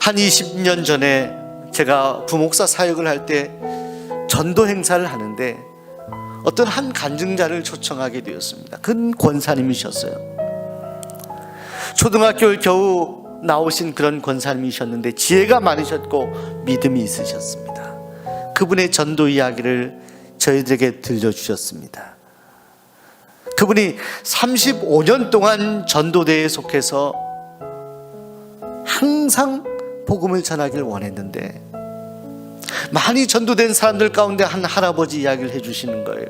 한 20년 전에 제가 부목사 사역을 할 때 전도 행사를 하는데 어떤 한 간증자를 초청하게 되었습니다. 큰 권사님이셨어요. 초등학교를 겨우 나오신 그런 권사님이셨는데 지혜가 많으셨고 믿음이 있으셨습니다. 그분의 전도 이야기를 저희들에게 들려주셨습니다. 그분이 35년 동안 전도대에 속해서 항상 복음을 전하길 원했는데 많이 전도된 사람들 가운데 한 할아버지 이야기를 해주시는 거예요.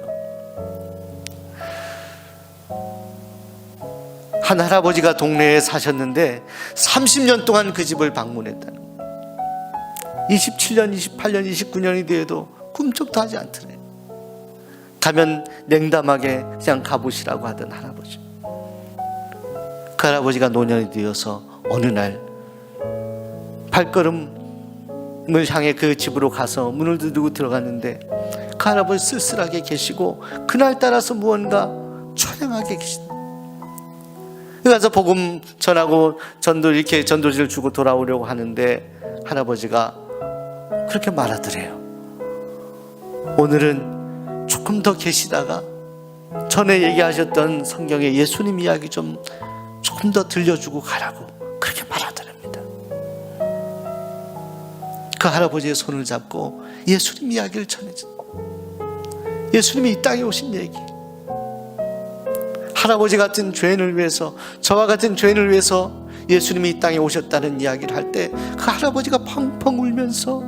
한 할아버지가 동네에 사셨는데 30년 동안 그 집을 방문했다는 거예요. 27년, 28년, 29년이 되어도 꿈쩍도 하지 않더래요. 가면 냉담하게 그냥 가보시라고 하던 할아버지. 그 할아버지가 노년이 되어서 어느 날 발걸음을 향해 그 집으로 가서 문을 두드리고 들어갔는데 그 할아버지 쓸쓸하게 계시고 그날 따라서 무언가 초량하게 계신다. 그래서 복음 전하고 전도 이렇게 전도지를 주고 돌아오려고 하는데 할아버지가 그렇게 말하더래요. 오늘은 조금 더 계시다가 전에 얘기하셨던 성경의 예수님 이야기 좀 조금 더 들려주고 가라고 그 할아버지의 손을 잡고 예수님 이야기를 전해줘. 예수님이 이 땅에 오신 얘기. 할아버지 같은 죄인을 위해서 저와 같은 죄인을 위해서 예수님이 이 땅에 오셨다는 이야기를 할 때 그 할아버지가 펑펑 울면서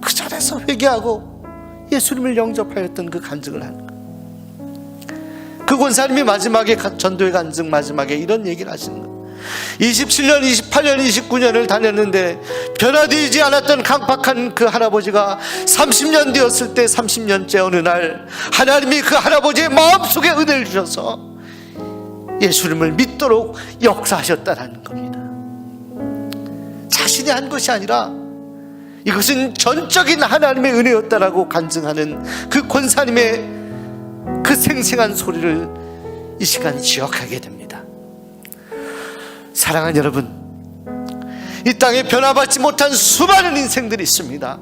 그 자리에서 회개하고 예수님을 영접하였던 그 간증을 하는 거예요. 그 권사님이 마지막에 가- 전도의 간증 마지막에 이런 얘기를 하시는 거예요. 27년, 28년, 29년을 다녔는데 변화되지 않았던 강팍한 그 할아버지가 30년 되었을 때 30년째 어느 날 하나님이 그 할아버지의 마음속에 은혜를 주셔서 예수님을 믿도록 역사하셨다는 겁니다. 자신이 한 것이 아니라 이것은 전적인 하나님의 은혜였다라고 간증하는 그 권사님의 그 생생한 소리를 이 시간 기억하게 됩니다. 사랑하는 여러분, 이 땅에 변화받지 못한 수많은 인생들이 있습니다.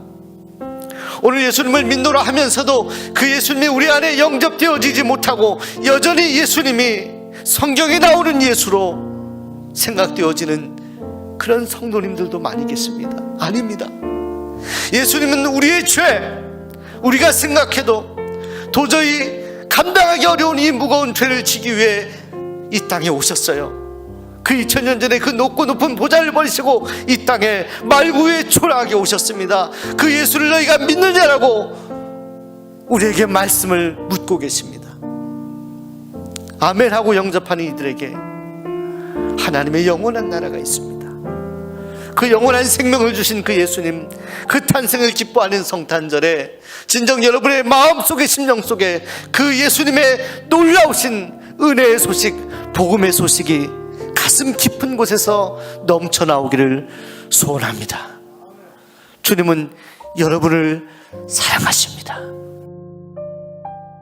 오늘 예수님을 믿노라 하면서도 그 예수님이 우리 안에 영접되어지지 못하고 여전히 예수님이 성경에 나오는 예수로 생각되어지는 그런 성도님들도 많이 계십니다. 아닙니다. 예수님은 우리의 죄, 우리가 생각해도 도저히 감당하기 어려운 이 무거운 죄를 지기 위해 이 땅에 오셨어요. 그 2000년 전에 그 높고 높은 보좌를 버리시고 이 땅에 말구에 초라하게 오셨습니다. 그 예수를 너희가 믿느냐라고 우리에게 말씀을 묻고 계십니다. 아멘 하고 영접하는 이들에게 하나님의 영원한 나라가 있습니다. 그 영원한 생명을 주신 그 예수님, 그 탄생을 기뻐하는 성탄절에 진정 여러분의 마음 속에 심령 속에 그 예수님의 놀라우신 은혜의 소식, 복음의 소식이 가슴 깊은 곳에서 넘쳐 나오기를 소원합니다. 주님은 여러분을 사랑하십니다.